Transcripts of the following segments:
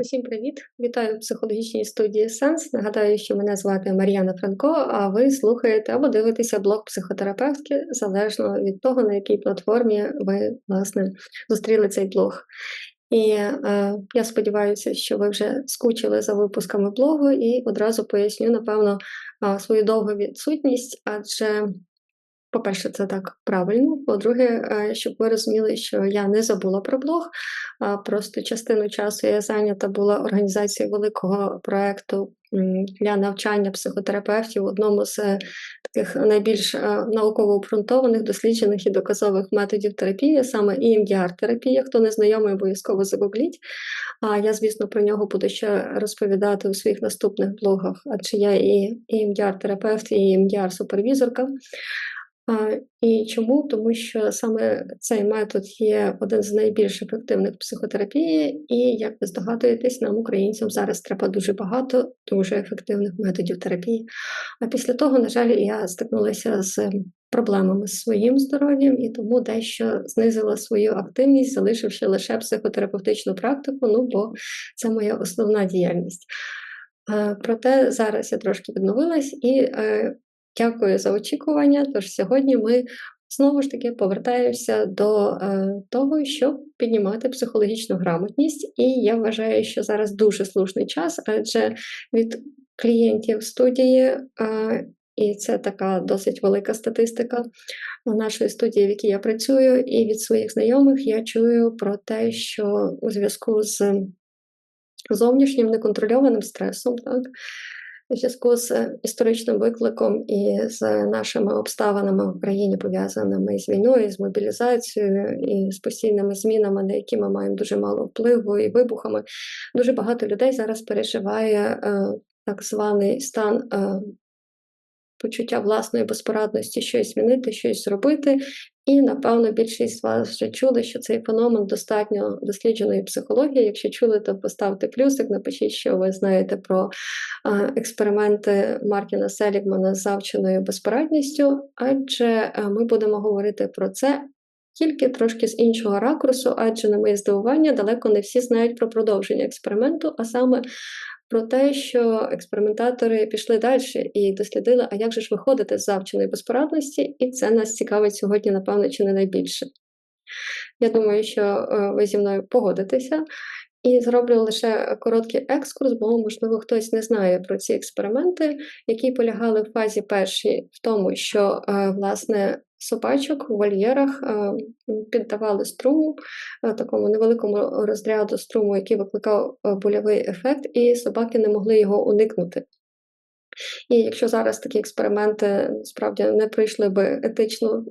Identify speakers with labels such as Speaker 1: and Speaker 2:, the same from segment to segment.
Speaker 1: Усім привіт! Вітаю в психологічній студії Сенс. Нагадаю, що мене звати Мар'яна Франко, а ви слухаєте або дивитеся блог психотерапевтки залежно від того, на якій платформі ви власне зустріли цей блог. І е, я сподіваюся, що ви вже скучили за випусками блогу, і одразу поясню, напевно, свою довгу відсутність, адже по-перше, це так правильно. По-друге, е, щоб ви розуміли, що я не забула про блог, просто частину часу я зайнята була організацією великого проєкту для навчання психотерапевтів, в одному з е, таких найбільш е, науково обґрунтованих, досліджених і доказових методів терапії, саме EMDR-терапія. Хто не знайомий, обов'язково загугліть. А я, звісно, про нього буду ще розповідати у своїх наступних блогах, адже я і EMDR-терапевт, і EMDR-супервізорка. І чому? Тому що саме цей метод є один з найбільш ефективних в психотерапії, і, як ви здогадуєтесь, нам, українцям, зараз треба дуже багато дуже ефективних методів терапії. А після того, на жаль, я стикнулася з проблемами з своїм здоров'ям і тому дещо знизила свою активність, залишивши лише психотерапевтичну практику, ну бо це моя основна діяльність. Проте зараз я трошки відновилась і е, Дякую за очікування. Тож сьогодні ми знову ж таки повертаємося до е, того, щоб піднімати психологічну грамотність. І я вважаю, що зараз дуже слушний час, адже від клієнтів студії. Е, і це така досить велика статистика нашої студії, в якій я працюю, і від своїх знайомих я чую про те, що у зв'язку з зовнішнім неконтрольованим стресом, так, у зв'язку з історичним викликом і з нашими обставинами в Україні, пов'язаними з війною, з мобілізацією і з постійними змінами, на які ми маємо дуже мало впливу і вибухами, дуже багато людей зараз переживає е, так званий стан е, почуття власної безпорадності щось змінити, щось зробити. І, напевно, більшість з вас вже чули, що цей феномен достатньо дослідженої психології. Якщо чули, то поставте плюсик, напишіть, що ви знаєте про експерименти Мартіна Селігмана з завченою безпорадністю, адже ми будемо говорити про це. Тільки трошки з іншого ракурсу, адже на моє здивування далеко не всі знають про продовження експерименту, а саме про те, що експериментатори пішли далі і дослідили, а як же ж виходити з завченої безпорадності, і це нас цікавить сьогодні, напевно, чи не найбільше. Я думаю, що е, ви зі мною погодитеся. І зроблю лише короткий екскурс, бо, можливо, хтось не знає про ці експерименти, які полягали в фазі першій в тому, що, е, власне, собачок в вольєрах е, піддавали струму, е, такому невеликому розряду струму, який викликав больовий ефект, і собаки не могли його уникнути. І якщо зараз такі експерименти справді не пройшли би етичну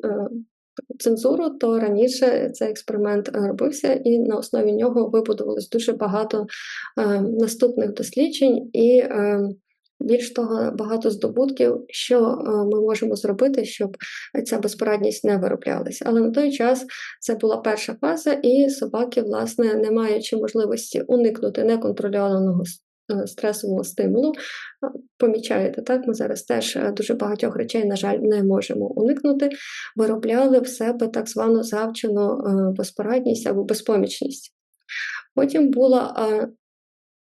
Speaker 1: цензуру, то раніше цей експеримент е, робився, і на основі нього вибудувалось дуже багато е, наступних досліджень і. Е, більш того, багато здобутків, що ми можемо зробити, щоб ця безпорадність не вироблялася. Але на той час це була перша фаза, і собаки, власне, не маючи можливості уникнути неконтрольованого Е, стресового стимулу. Помічаєте, так, ми зараз теж е, дуже багатьох речей, на жаль, не можемо уникнути, виробляли в себе так звану завчену е, безпорадність або безпомічність. Потім була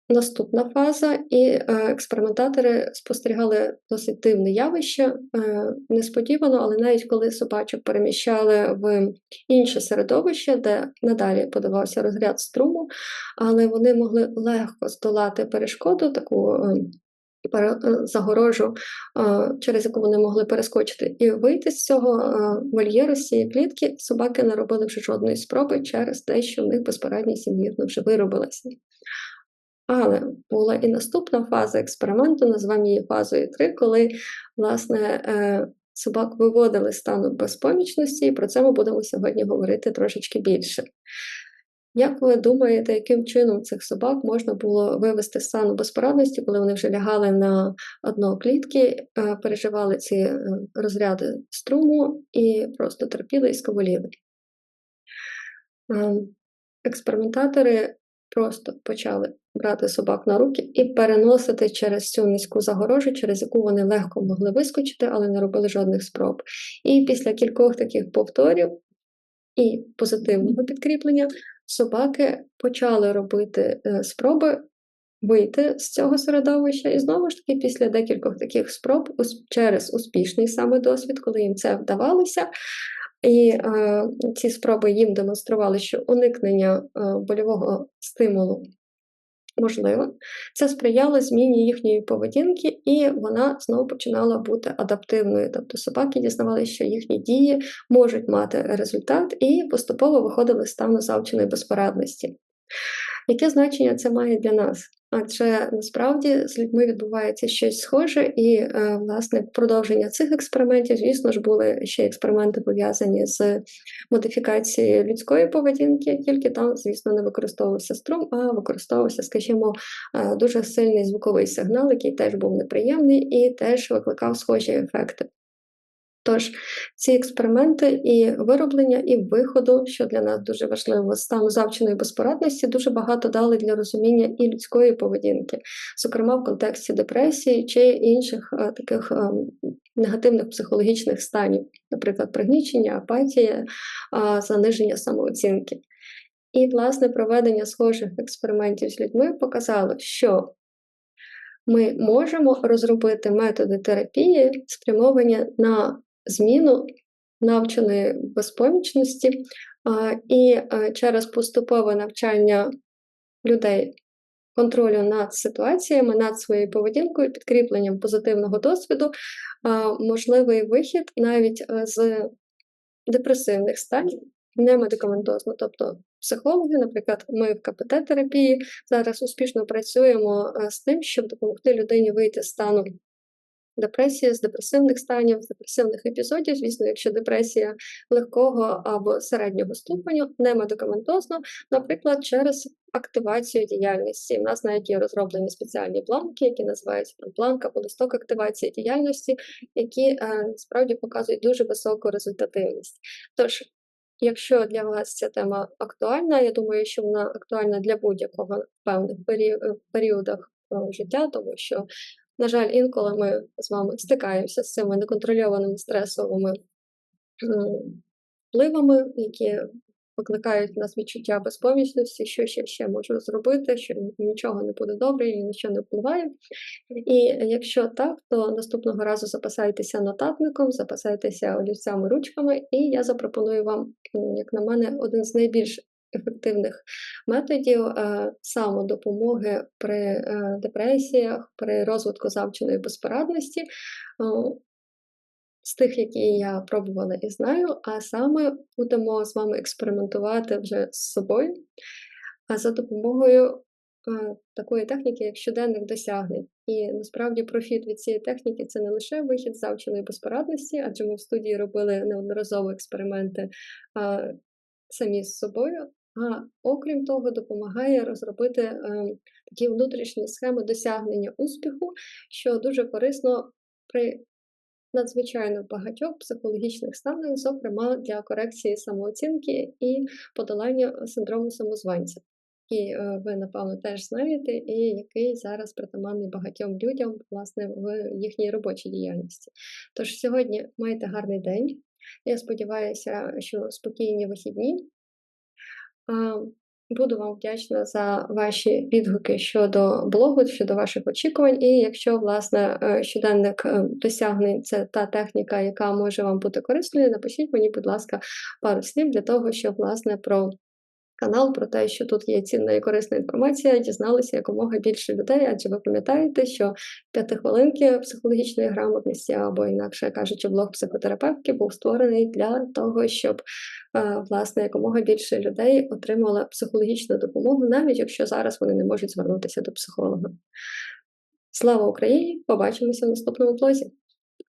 Speaker 1: Наступна фаза, і е, експериментатори спостерігали досить дивне явище, е, несподівано, але навіть коли собачок переміщали в інше середовище, де надалі подавався розряд струму, але вони могли легко здолати перешкоду, таку е, загорожу, через яку вони могли перескочити, і вийти з цього вольєру, з цієї клітки, собаки не робили вже жодної спроби через те, що в них безпорадність імірно вже виробилася. Але була і наступна фаза експерименту, назвемо її фазою 3, коли власне е, собак виводили стану безпомічності, і про це ми будемо сьогодні говорити трошечки більше. Як ви думаєте, яким чином цих собак можна було вивести з стану безпорадності, коли вони вже лягали на одно клітки, е, переживали ці е, розряди струму і просто терпіли і сковоліли? Ем, експериментатори просто почали брати собак на руки і переносити через цю низьку загорожу, через яку вони легко могли вискочити, але не робили жодних спроб. І після кількох таких повторів і позитивного підкріплення собаки почали робити, е, спроби вийти з цього середовища. І знову ж таки, після декількох таких спроб, через успішний саме досвід, коли їм це вдавалося, і, е, ці спроби їм демонстрували, що уникнення, е, больового стимулу можливо. Це сприяло зміні їхньої поведінки, і вона знову починала бути адаптивною. Тобто собаки дізнавалися, що їхні дії можуть мати результат, і поступово виходили з стану завченої безпорадності. Яке значення це має для нас? Адже насправді з людьми відбувається щось схоже, і, е, власне, продовження цих експериментів, звісно ж, були ще експерименти пов'язані з модифікацією людської поведінки, тільки там, звісно, не використовувався струм, а використовувався, скажімо, е, дуже сильний звуковий сигнал, який теж був неприємний і теж викликав схожі ефекти. Тож ці експерименти і вироблення, і виходу, що для нас дуже важливо, стану завченої безпорадності, дуже багато дали для розуміння і людської поведінки, зокрема в контексті депресії чи інших а, таких а, негативних психологічних станів, наприклад, пригнічення, апатія, а, заниження самооцінки. І, власне, проведення схожих експериментів з людьми показало, що ми можемо розробити методи терапії, спрямовані на зміну навченої безпомічності, і через поступове навчання людей контролю над ситуаціями, над своєю поведінкою, підкріпленням позитивного досвіду, можливий вихід навіть з депресивних станів, не медикаментозно. Тобто психологи, наприклад, ми в КПТ-терапії зараз успішно працюємо з тим, щоб допомогти людині вийти з стану депресія з депресивних станів, з депресивних епізодів. Звісно, якщо депресія легкого або середнього ступеню, не медикаментозно, наприклад, через активацію діяльності. У нас навіть є розроблені спеціальні планки, які називаються там планка або листок активації діяльності, які е, справді показують дуже високу результативність. Тож, Якщо для вас ця тема актуальна, я думаю, що вона актуальна для будь-якого певних періодах е, життя, тому що на жаль, інколи ми з вами стикаємося з цими неконтрольованими стресовими впливами, які викликають в нас відчуття безпомічності, що ще ще можу зробити, що нічого не буде добре, і на що не впливає. І якщо так, то наступного разу запасайтеся нотатником, запасайтеся олівцями, ручками, і я запропоную вам, як на мене, один з найбільш ефективних методів е, самодопомоги при е, депресіях, при розвитку завченої безпорадності. З тих, які я пробувала і знаю, а саме будемо з вами експериментувати вже з собою, за допомогою е, такої техніки, як щоденних досягнень. І насправді профіт від цієї техніки це не лише вихід з завченої безпорадності, адже ми в студії робили неодноразово експерименти самі з собою, а окрім того, допомагає розробити е, такі внутрішні схеми досягнення успіху, що дуже корисно при надзвичайно багатьох психологічних станах, зокрема для корекції самооцінки і подолання синдрому самозванця. І е, ви, напевно, теж знаєте, і який зараз притаманний багатьом людям власне в їхній робочій діяльності. Тож сьогодні маєте гарний день. Я сподіваюся, що спокійні вихідні. Буду вам вдячна за ваші відгуки щодо блогу, щодо ваших очікувань. І якщо, власне, е, щоденник е, досягнень це та техніка, яка може вам бути корисною, напишіть мені, будь ласка, пару слів для того, щоб, власне, про канал про те, що тут є цінна і корисна інформація, дізналися якомога більше людей, адже ви пам'ятаєте, що п'ятихвилинки психологічної грамотності, або інакше кажучи, блог психотерапевтки був створений для того, щоб е, власне якомога більше людей отримали психологічну допомогу, навіть якщо зараз вони не можуть звернутися до психолога. Слава Україні! Побачимося в наступному блозі!